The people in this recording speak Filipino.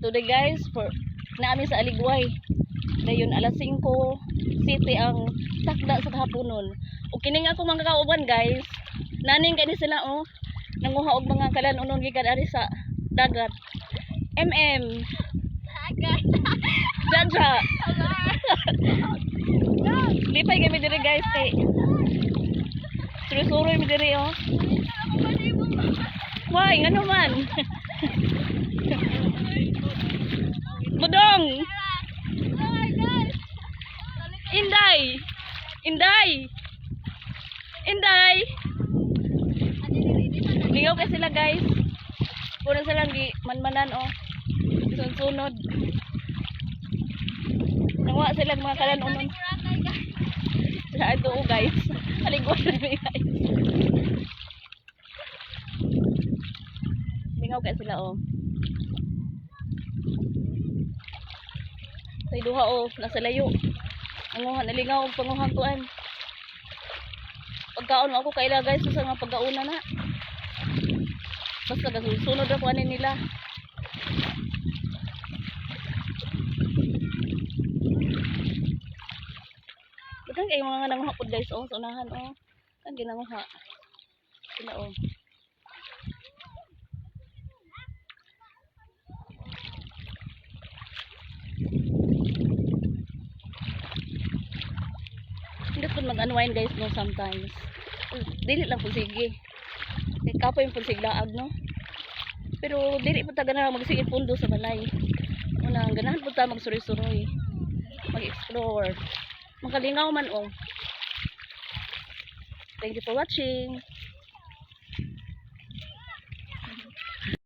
Today guys, for naami sa Aligway. Dayon alas 5 city ang takda sa kahaponon. O kining ako mga kauban guys, naning kani sila oh. Nanguha og mga kalan unon gikan ari sa dagat. MM. Jaja. Lipay kami diri guys kay Surusuroy mi diri oh. Why, nga naman? Budong! Inday! Inday! Inday! Lingaw ka sila guys. Puro silang manmanan oh. Sunod-sunod. Nanguha sila ng mga kalan unon. Sa ato oh, guys. Aligwan na guys. Lingaw ka sila oh. Say duha oh, nasa layo. Nanguha nalingaw og panguhang tuan. Pagkaon ako kaila guys sa nga pagkauna na. Basta gasusunod ako ani nila. Bukan kayo mga nanguha po guys oh, sa unahan oh. Kan ginanguha. Sila oh. Mag-unwind guys no sometimes. Dili lang po sige. Kay kapoy yung po siglaag no. Pero dili po ta ganahan magsige pundo sa balay. Una, ganahan po ta magsuroy-suroy. Mag-explore. Makalingaw man oh. Thank you for watching.